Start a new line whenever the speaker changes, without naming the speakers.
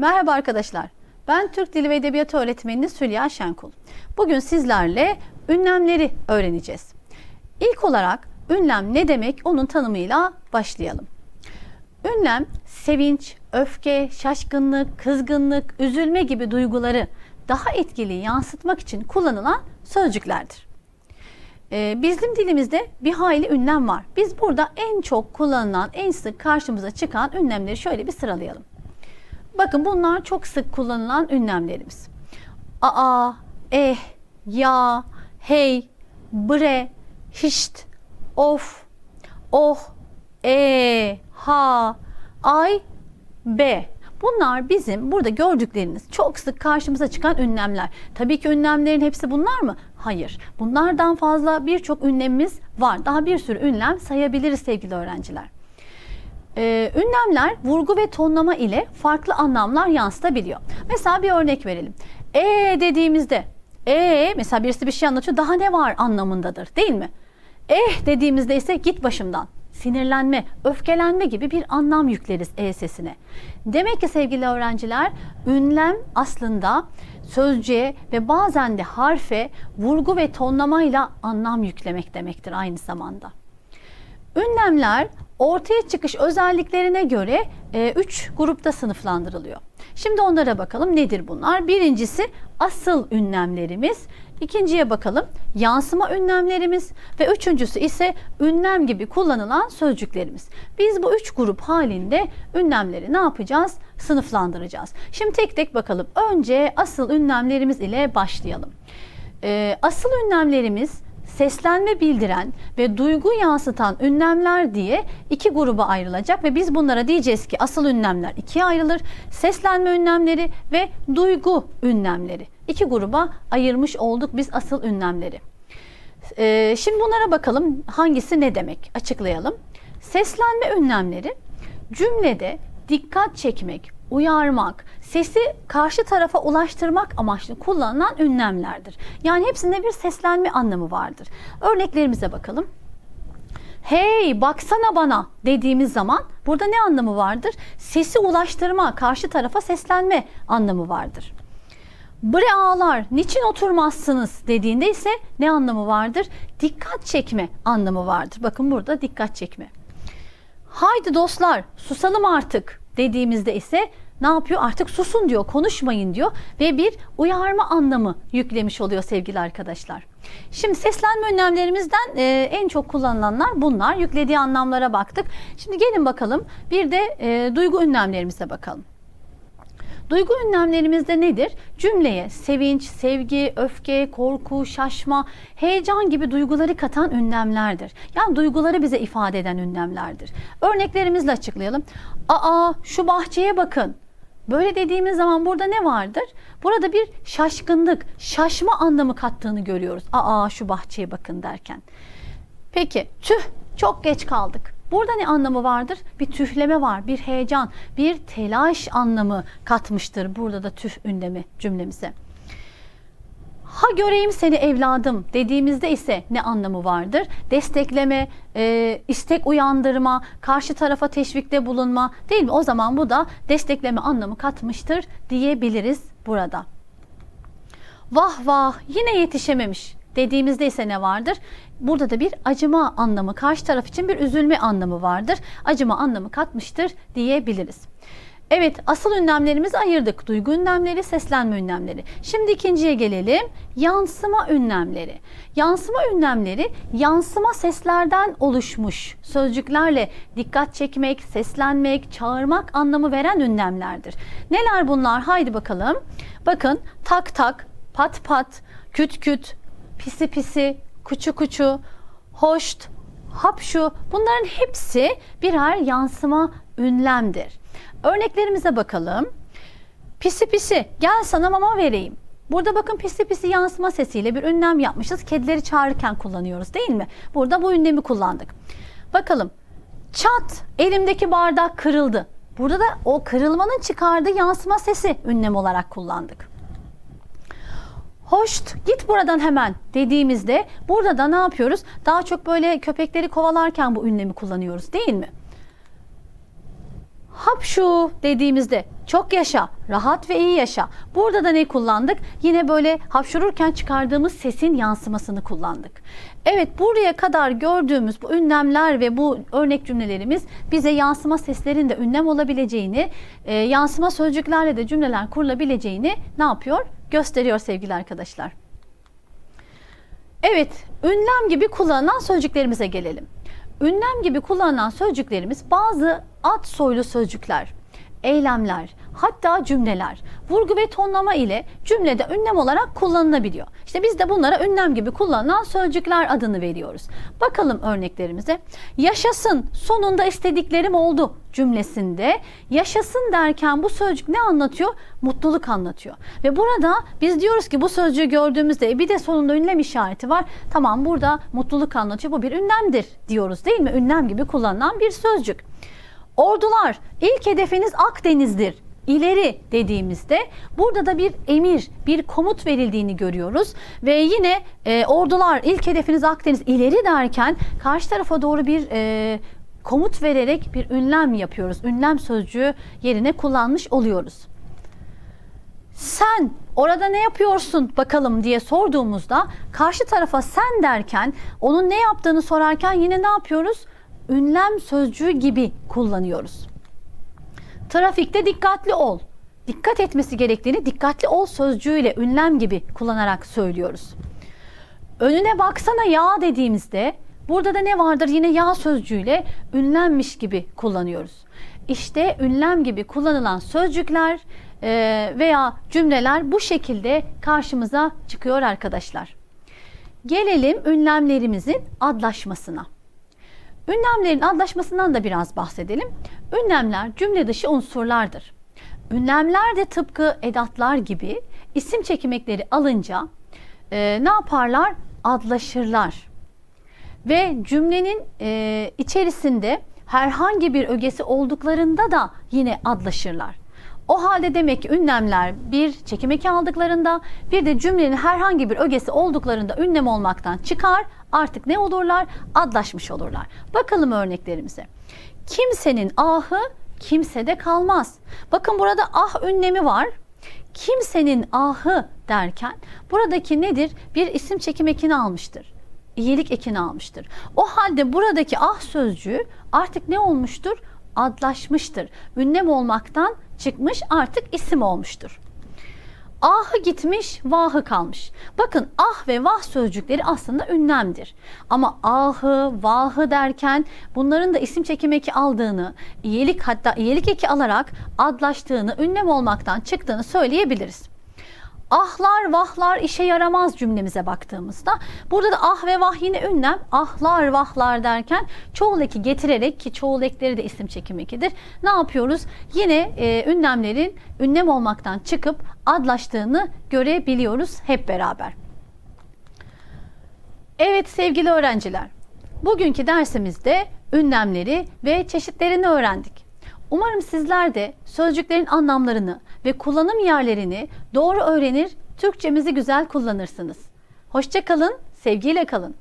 Merhaba arkadaşlar. Ben Türk Dili ve Edebiyatı öğretmeniniz Hülya Şenkul. Bugün sizlerle ünlemleri öğreneceğiz. İlk olarak ünlem ne demek onun tanımıyla başlayalım. Ünlem sevinç, öfke, şaşkınlık, kızgınlık, üzülme gibi duyguları daha etkili yansıtmak için kullanılan sözcüklerdir. Ee, bizim dilimizde bir hayli ünlem var. Biz burada en çok kullanılan, en sık karşımıza çıkan ünlemleri şöyle bir sıralayalım. Bakın bunlar çok sık kullanılan ünlemlerimiz. Aa, eh, ya, hey, bre, hişt, of, oh, e, ha, ay, be. Bunlar bizim burada gördükleriniz çok sık karşımıza çıkan ünlemler. Tabii ki ünlemlerin hepsi bunlar mı? Hayır. Bunlardan fazla birçok ünlemimiz var. Daha bir sürü ünlem sayabiliriz sevgili öğrenciler. Ee, ünlemler vurgu ve tonlama ile farklı anlamlar yansıtabiliyor. Mesela bir örnek verelim. E dediğimizde e mesela birisi bir şey anlatıyor daha ne var anlamındadır değil mi? Eh dediğimizde ise git başımdan. Sinirlenme, öfkelenme gibi bir anlam yükleriz e sesine. Demek ki sevgili öğrenciler ünlem aslında sözcüğe ve bazen de harfe vurgu ve tonlamayla anlam yüklemek demektir aynı zamanda. Ünlemler ortaya çıkış özelliklerine göre 3 grupta sınıflandırılıyor. Şimdi onlara bakalım nedir bunlar? Birincisi asıl ünlemlerimiz, ikinciye bakalım yansıma ünlemlerimiz ve üçüncüsü ise ünlem gibi kullanılan sözcüklerimiz. Biz bu üç grup halinde ünlemleri ne yapacağız? Sınıflandıracağız. Şimdi tek tek bakalım. Önce asıl ünlemlerimiz ile başlayalım. Ee, asıl ünlemlerimiz seslenme bildiren ve duygu yansıtan ünlemler diye iki gruba ayrılacak ve biz bunlara diyeceğiz ki asıl ünlemler ikiye ayrılır. Seslenme ünlemleri ve duygu ünlemleri. İki gruba ayırmış olduk biz asıl ünlemleri. Ee, şimdi bunlara bakalım hangisi ne demek açıklayalım. Seslenme ünlemleri cümlede dikkat çekmek, uyarmak, sesi karşı tarafa ulaştırmak amaçlı kullanılan ünlemlerdir. Yani hepsinde bir seslenme anlamı vardır. Örneklerimize bakalım. Hey baksana bana dediğimiz zaman burada ne anlamı vardır? Sesi ulaştırma, karşı tarafa seslenme anlamı vardır. Bre ağlar, niçin oturmazsınız dediğinde ise ne anlamı vardır? Dikkat çekme anlamı vardır. Bakın burada dikkat çekme. Haydi dostlar susalım artık dediğimizde ise ne yapıyor? Artık susun diyor, konuşmayın diyor ve bir uyarma anlamı yüklemiş oluyor sevgili arkadaşlar. Şimdi seslenme önlemlerimizden e, en çok kullanılanlar bunlar. Yüklediği anlamlara baktık. Şimdi gelin bakalım bir de e, duygu ünlemlerimize bakalım. Duygu ünlemlerimizde nedir? Cümleye sevinç, sevgi, öfke, korku, şaşma, heyecan gibi duyguları katan ünlemlerdir. Yani duyguları bize ifade eden ünlemlerdir. Örneklerimizle açıklayalım. Aa şu bahçeye bakın. Böyle dediğimiz zaman burada ne vardır? Burada bir şaşkınlık, şaşma anlamı kattığını görüyoruz. Aa şu bahçeye bakın derken. Peki tüh çok geç kaldık. Burada ne anlamı vardır? Bir tühleme var, bir heyecan, bir telaş anlamı katmıştır burada da tüh ünlemi cümlemize. Ha göreyim seni evladım dediğimizde ise ne anlamı vardır? Destekleme, e, istek uyandırma, karşı tarafa teşvikte bulunma değil mi? O zaman bu da destekleme anlamı katmıştır diyebiliriz burada. Vah vah yine yetişememiş dediğimizde ise ne vardır? Burada da bir acıma anlamı, karşı taraf için bir üzülme anlamı vardır. Acıma anlamı katmıştır diyebiliriz. Evet, asıl ünlemlerimizi ayırdık. Duygu ünlemleri, seslenme ünlemleri. Şimdi ikinciye gelelim. Yansıma ünlemleri. Yansıma ünlemleri yansıma seslerden oluşmuş sözcüklerle dikkat çekmek, seslenmek, çağırmak anlamı veren ünlemlerdir. Neler bunlar? Haydi bakalım. Bakın tak tak, pat pat, küt küt, pisi pisi, kuçu kuçu, hoşt, hapşu bunların hepsi birer yansıma ünlemdir. Örneklerimize bakalım. Pisi pisi gel sana mama vereyim. Burada bakın pisi pisi yansıma sesiyle bir ünlem yapmışız. Kedileri çağırırken kullanıyoruz değil mi? Burada bu ünlemi kullandık. Bakalım. Çat elimdeki bardak kırıldı. Burada da o kırılmanın çıkardığı yansıma sesi ünlem olarak kullandık. Hoşt git buradan hemen dediğimizde burada da ne yapıyoruz? Daha çok böyle köpekleri kovalarken bu ünlemi kullanıyoruz değil mi? Hapşu dediğimizde çok yaşa, rahat ve iyi yaşa. Burada da ne kullandık? Yine böyle hapşururken çıkardığımız sesin yansımasını kullandık. Evet buraya kadar gördüğümüz bu ünlemler ve bu örnek cümlelerimiz bize yansıma seslerin de ünlem olabileceğini, e, yansıma sözcüklerle de cümleler kurulabileceğini ne yapıyor? Gösteriyor sevgili arkadaşlar. Evet, ünlem gibi kullanılan sözcüklerimize gelelim. Ünlem gibi kullanılan sözcüklerimiz bazı ad soylu sözcükler, eylemler, hatta cümleler, vurgu ve tonlama ile cümlede ünlem olarak kullanılabiliyor. İşte biz de bunlara ünlem gibi kullanılan sözcükler adını veriyoruz. Bakalım örneklerimize. Yaşasın, sonunda istediklerim oldu cümlesinde yaşasın derken bu sözcük ne anlatıyor? Mutluluk anlatıyor. Ve burada biz diyoruz ki bu sözcüğü gördüğümüzde "E, bir de sonunda ünlem işareti var. Tamam burada mutluluk anlatıyor. Bu bir ünlemdir diyoruz değil mi? Ünlem gibi kullanılan bir sözcük. Ordular ilk hedefiniz Akdeniz'dir. İleri dediğimizde burada da bir emir, bir komut verildiğini görüyoruz ve yine e, ordular ilk hedefiniz Akdeniz ileri derken karşı tarafa doğru bir e, komut vererek bir ünlem yapıyoruz. Ünlem sözcüğü yerine kullanmış oluyoruz. Sen orada ne yapıyorsun bakalım diye sorduğumuzda karşı tarafa sen derken onun ne yaptığını sorarken yine ne yapıyoruz? Ünlem sözcüğü gibi kullanıyoruz. Trafikte dikkatli ol. Dikkat etmesi gerektiğini dikkatli ol sözcüğüyle ünlem gibi kullanarak söylüyoruz. Önüne baksana ya dediğimizde burada da ne vardır yine ya sözcüğüyle ünlenmiş gibi kullanıyoruz. İşte ünlem gibi kullanılan sözcükler e, veya cümleler bu şekilde karşımıza çıkıyor arkadaşlar. Gelelim ünlemlerimizin adlaşmasına. Ünlemlerin adlaşmasından da biraz bahsedelim. Ünlemler cümle dışı unsurlardır. Ünlemler de tıpkı edatlar gibi isim çekimekleri alınca e, ne yaparlar? Adlaşırlar. Ve cümlenin e, içerisinde herhangi bir ögesi olduklarında da yine adlaşırlar. O halde demek ki ünlemler bir çekim eki aldıklarında bir de cümlenin herhangi bir ögesi olduklarında ünlem olmaktan çıkar. Artık ne olurlar? Adlaşmış olurlar. Bakalım örneklerimize. Kimsenin ahı kimsede kalmaz. Bakın burada ah ünlemi var. Kimsenin ahı derken buradaki nedir? Bir isim çekim ekini almıştır. İyilik ekini almıştır. O halde buradaki ah sözcüğü artık ne olmuştur? Adlaşmıştır. Ünlem olmaktan çıkmış artık isim olmuştur. Ahı gitmiş, vahı kalmış. Bakın ah ve vah sözcükleri aslında ünlemdir. Ama ahı, vahı derken bunların da isim çekim eki aldığını, iyilik hatta iyilik eki alarak adlaştığını, ünlem olmaktan çıktığını söyleyebiliriz. Ahlar vahlar işe yaramaz cümlemize baktığımızda burada da ah ve vah yine ünlem ahlar vahlar derken çoğul eki getirerek ki çoğul ekleri de isim çekim ekidir. Ne yapıyoruz? Yine e, ünlemlerin ünlem olmaktan çıkıp adlaştığını görebiliyoruz hep beraber. Evet sevgili öğrenciler. Bugünkü dersimizde ünlemleri ve çeşitlerini öğrendik. Umarım sizler de sözcüklerin anlamlarını ve kullanım yerlerini doğru öğrenir, Türkçemizi güzel kullanırsınız. Hoşça kalın, sevgiyle kalın.